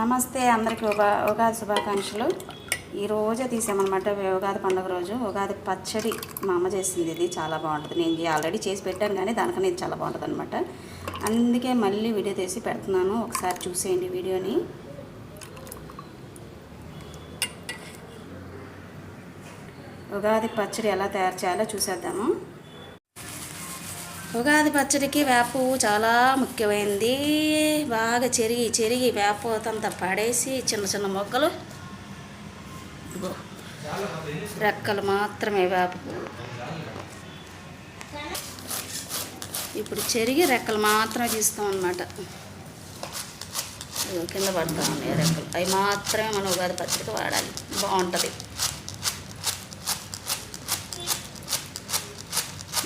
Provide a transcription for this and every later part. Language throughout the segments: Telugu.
నమస్తే అందరికీ ఉగా ఉగాది శుభాకాంక్షలు. ఈ రోజే తీసామన్నమాట ఉగాది పండుగ రోజు. ఉగాది పచ్చడి మా అమ్మ చేసింది ఇది చాలా బాగుంటుంది. నేను ఆల్రెడీ చేసి పెట్టాను కానీ దానికన్నా ఇది చాలా బాగుంటుంది అనమాట అందుకే మళ్ళీ వీడియో తీసి పెడుతున్నాను. ఒకసారి చూసేయండి వీడియోని. ఉగాది పచ్చడి ఎలా తయారు చేయాలో చూసేద్దాము. ఉగాది పచ్చడికి వేపు చాలా ముఖ్యమైనది బాగా చెరిగి చెరిగి వేపపోతంతా పడేసి చిన్న చిన్న మొక్కలు ఇదిగో రెక్కలు మాత్రమే వేప ఇప్పుడు చెరిగి రెక్కలు మాత్రమే తీస్తాం అనమాట కింద పడతా ఉన్నాయి రెక్కలు. అవి మాత్రమే మనం ఉగాది పచ్చడికి వాడాలి. బాగుంటుంది.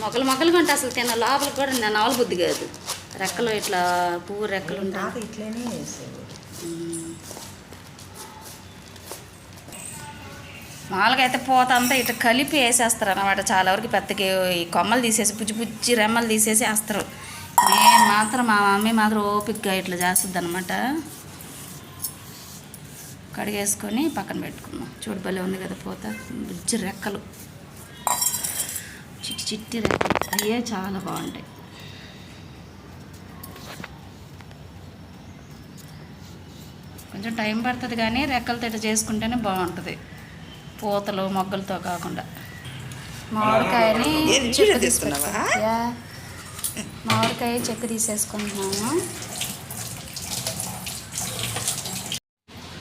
మొక్కలు మొక్కలు కంటే అసలు తిన్న లోపలికి కూడా నేను నవల బుద్ధి కాదు. రెక్కలు ఇట్లా పువ్వు రెక్కలు ఉంటాయి. ఇట్లనే మామూలుగా అయితే పోత అంతా ఇట్లా కలిపి వేసేస్తారు అనమాట చాలా వరకు పెద్దకి ఈ కొమ్మలు తీసేసి పుచ్చి పుచ్చి రెమ్మలు తీసేసి వేస్తారు. మేము మాత్రం మా మమ్మీ మాత్రం ఓపికగా ఇట్లా చేస్తుంది అనమాట కడిగేసుకొని పక్కన పెట్టుకున్నాం చూడు భలే ఉంది కదా పోత. బుజ్జి రెక్కలు. చిట్టి చిట్టి రెక్కలు. అయ్యే చాలా బాగుంటాయి. కొంచెం టైం పడుతుంది కానీ రెక్కలతో ఇట్లా చేసుకుంటేనే బాగుంటుంది. పూతలు మొగ్గలతో కాకుండా. మామిడికాయని చెక్కు. యా. మామిడికాయ చెక్కు తీసేసుకుంటున్నాము.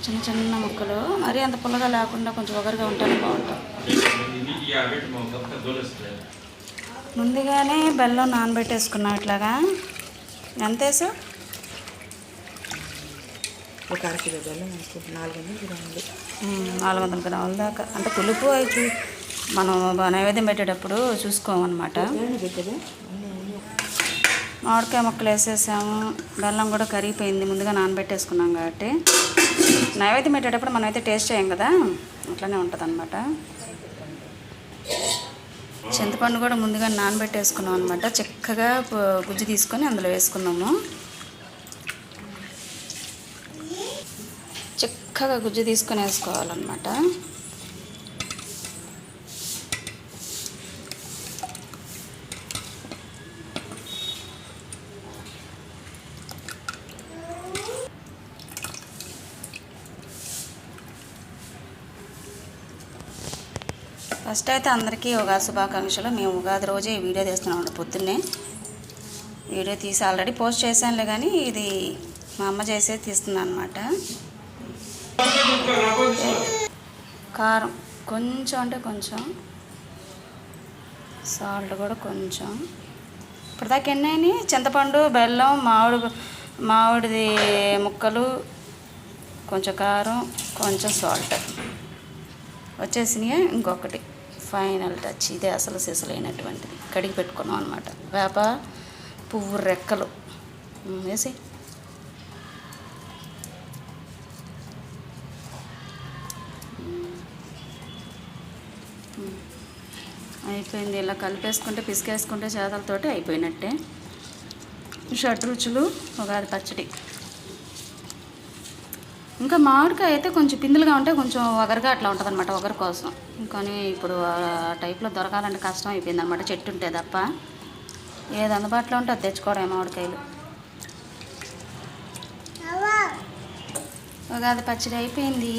చిన్న చిన్న ముక్కలు. మరి అంత పుల్లగా లేకుండా కొంచెం ఒగరుగా ఉంటేనే బాగుంటుంది. ముందుగానే బెల్లం నానబెట్టేసుకున్నాం ఇట్లాగా. ఎంత వేసావు? ఒక అరకిలో బెల్లం అనుకుంటు నాలుగు వందలు గ్రాములు నాలుగు వందల గ్రాముల దాకా. అంటే పులుపు అయితే మనం నైవేద్యం పెట్టేటప్పుడు చూసుకోమన్నమాట. మామిడికాయ ముక్కలు వేసేసాము. బెల్లం కూడా కరిగిపోయింది. ముందుగా నానబెట్టేసుకున్నాం కాబట్టి. నైవేద్యం పెట్టేటప్పుడు మనం అయితే టేస్ట్ చేయం కదా? అట్లనే ఉంటుంది అనమాట చింతపండు కూడా ముందుగా నానబెట్టేసుకున్నాం అనమాట చక్కగా గుజ్జు తీసుకొని అందులో వేసుకున్నాము. చక్కగా గుజ్జు తీసుకొని వేసుకోవాలన్నమాట. ఫస్ట్ అయితే అందరికీ ఉగాది శుభాకాంక్షలు. మేము ఉగాది రోజే ఈ వీడియో తీస్తున్నాం పొద్దున్నే. వీడియో తీసి ఆల్రెడీ పోస్ట్ చేశానులే కానీ ఇది మా అమ్మ చేసే తీస్తున్నాను అనమాట కారం కొంచెం అంటే కొంచెం. సాల్ట్ కూడా కొంచెం. ఇప్పటిదాకా ఎన్నైనాయి? చింతపండు బెల్లం మామిడి మామిడిది ముక్కలు కొంచెం కారం కొంచెం సాల్ట్. వచ్చేసినాయి? ఇంకొకటి. Final touch. ఇదే అసలు సిసలైనటువంటిది. కడిగి పెట్టుకున్నాం అనమాట వేప పువ్వు రెక్కలు. వేసి అయిపోయింది. ఇలా కలిపేసుకుంటే పిసికేసుకుంటే చేతలతోటి అయిపోయినట్టే. షడ్రుచులు ఉగాది పచ్చడి. ఇంకా మామిడికాయ అయితే కొంచెం పిందులుగా ఉంటే కొంచెం ఒగరుగా అట్లా ఉంటుంది అనమాట ఒగరు కోసం. కానీ ఇప్పుడు ఆ టైప్లో దొరకాలంటే కష్టం అయిపోయింది అనమాట చెట్టు ఉంటే తప్ప. ఏది అందుబాటులో ఉంటే అది తెచ్చుకోవడం మామిడికాయలు. ఉగాది పచ్చడి అయిపోయింది.